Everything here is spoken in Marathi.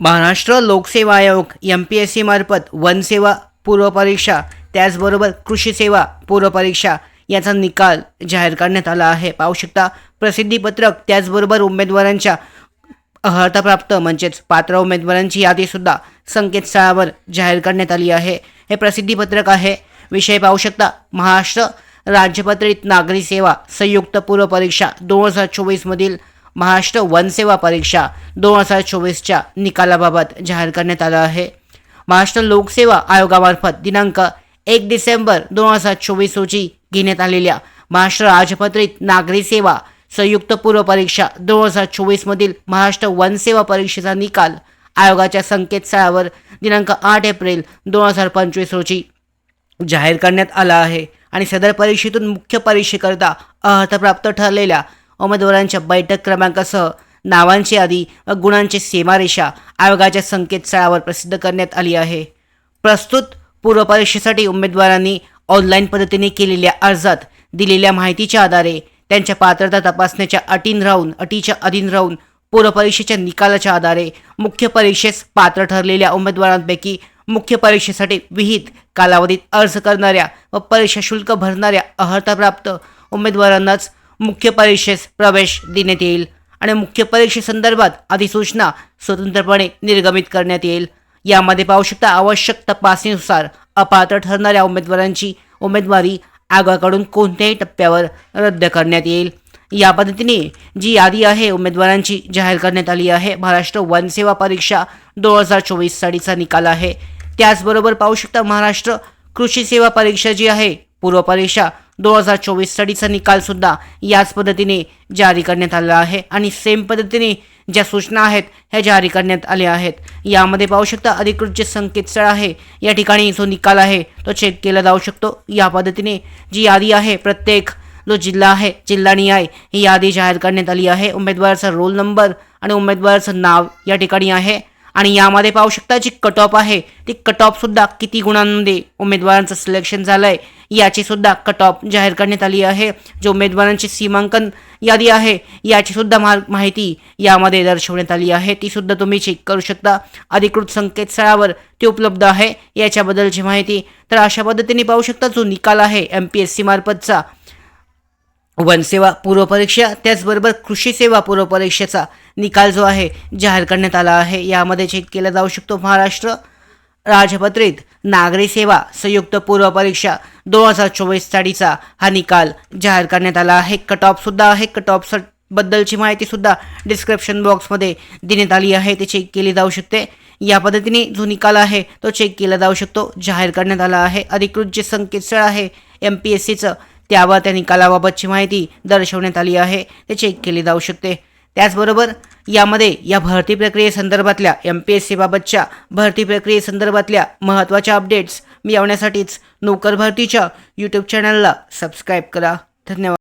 महाराष्ट्र लोकसेवा आयोग एम पी एस सीमार्फत वनसेवा पूर्वपरीक्षा त्याचबरोबर कृषी सेवा पूर्वपरीक्षा याचा निकाल जाहीर करण्यात आला आहे. पाहू शकता प्रसिद्धीपत्रक त्याचबरोबर उमेदवारांच्या अर्हताप्राप्त म्हणजेच पात्र उमेदवारांची यादीसुद्धा संकेतस्थळावर जाहीर करण्यात आली आहे. हे प्रसिद्धीपत्रक आहे. विषय पाहू शकता महाराष्ट्र राज्यपत्रित नागरी सेवा संयुक्त पूर्व परीक्षा दोन हजार चोवीसमधील महाराष्ट्र वनसेवा परीक्षा दोन हजार चोवीसच्या निकालाबाबत जाहीर करण्यात आलं आहे. महाराष्ट्र लोकसेवा आयोगामार्फत दिनांक एक डिसेंबर दोन हजार चोवीस रोजी घेण्यात आलेल्या महाराष्ट्र राजपत्रित नागरी सेवा संयुक्त पूर्व परीक्षा दोन हजार चोवीसमधील महाराष्ट्र वनसेवा परीक्षेचा निकाल आयोगाच्या संकेतस्थळावर दिनांक आठ एप्रिल दोन हजार पंचवीस रोजी जाहीर करण्यात आला आहे. आणि सदर परीक्षेतून मुख्य परीक्षेकरता अर्हताप्राप्त ठरलेल्या उमेदवारांच्या बैठक क्रमांकासह नावांची यादी व गुणांची सीमारेषा आयोगाच्या संकेतस्थळावर प्रसिद्ध करण्यात आली आहे. प्रस्तुत पूर्वपरीक्षेसाठी उमेदवारांनी ऑनलाईन पद्धतीने केलेल्या अर्जात दिलेल्या माहितीच्या आधारे त्यांच्या पात्रता तपासण्याच्या अटीन राहून अटीच्या अधीन राहून पूर्वपरीक्षेच्या निकालाच्या आधारे मुख्य परीक्षेस पात्र ठरलेल्या उमेदवारांपैकी मुख्य परीक्षेसाठी विहित कालावधीत अर्ज करणाऱ्या व परीक्षा शुल्क भरणाऱ्या अर्हताप्राप्त उमेदवारांनाच मुख्य परीक्षेस प्रवेश देण्यात येईल आणि मुख्य परीक्षेसंदर्भात अधिसूचना स्वतंत्रपणे निर्गमित करण्यात येईल. यामध्ये पाहू शकता आवश्यक तपासणीनुसार अपात्र ठरणाऱ्या उमेदवारांची उमेदवारी आगाकडून कोणत्याही टप्प्यावर रद्द करण्यात येईल. या पद्धतीने जी यादी आहे उमेदवारांची जाहीर करण्यात आली आहे महाराष्ट्र वनसेवा परीक्षा दोन हजार चोवीससाठीचा निकाल आहे. त्याचबरोबर पाहू शकता महाराष्ट्र कृषी सेवा परीक्षा जी आहे पूर्व परीक्षा दोन हजार चोवीस स्टडीचा निकाल निकालसुद्धा याच पद्धतीने जारी करण्यात आला आहे. आणि सेम पद्धतीने ज्या सूचना आहेत ह्या जारी करण्यात आल्या आहेत. यामध्ये पाहू शकता अधिकृत जे संकेतस्थळ आहे या ठिकाणी जो निकाल आहे तो चेक केला जाऊ शकतो. या पद्धतीने जी यादी आहे प्रत्येक जो जिल्हा आहे जिल्हानिहाय ही यादी जाहीर करण्यात आली आहे. उमेदवाराचा रोल नंबर आणि उमेदवाराचं नाव या ठिकाणी आहे. आणि यामध्ये पाहू शकता जी कट ऑफ आहे ती कट ऑफसुद्धा किती गुणांमध्ये उमेदवारांचं सिलेक्शन झालं आहे याची सुद्धा कट ऑफ जाहीर करण्यात आली आहे. जो उमेदवारांची सीमांकन यादी आहे याची सुद्धा मा माहिती यामध्ये दर्शवण्यात आली आहे. ती सुद्धा तुम्ही चेक करू शकता. अधिकृत संकेतस्थळावर ती उपलब्ध आहे. याच्याबद्दलची माहिती तर अशा पद्धतीने पाहू शकता जो निकाल आहे एम पी एस सी मार्फतचा. वनसेवा पूर्वपरीक्षा त्याचबरोबर कृषी सेवा पूर्वपरीक्षेचा निकाल जो आहे जाहीर करण्यात आला आहे. यामध्ये चेक केला जाऊ शकतो महाराष्ट्र राजपत्रित नागरी सेवा संयुक्त पूर्वपरीक्षा दोन हजार चोवीस साठीचा हा निकाल जाहीर करण्यात आला आहे. कट ऑफसुद्धा आहे. कट ऑफ बद्दलची माहितीसुद्धा डिस्क्रिप्शन बॉक्समध्ये देण्यात आली आहे. ते चेक केली जाऊ शकते. या पद्धतीने जो निकाल आहे तो चेक केला जाऊ शकतो. जाहीर करण्यात आला आहे. अधिकृत जे संकेतस्थळ आहे एम पी एस सीचं त्यावर त्या निकालाबाबतची माहिती दर्शवण्यात आली आहे. ते चेक केली जाऊ शकते. त्याचबरोबर यामध्ये या भरती प्रक्रियेसंदर्भातल्या एम पी एस सीबाबतच्या भरती प्रक्रियेसंदर्भातल्या महत्त्वाच्या अपडेट्स मिळवण्यासाठीच नोकर भरतीच्या यूट्यूब चॅनलला सबस्क्राईब करा. धन्यवाद.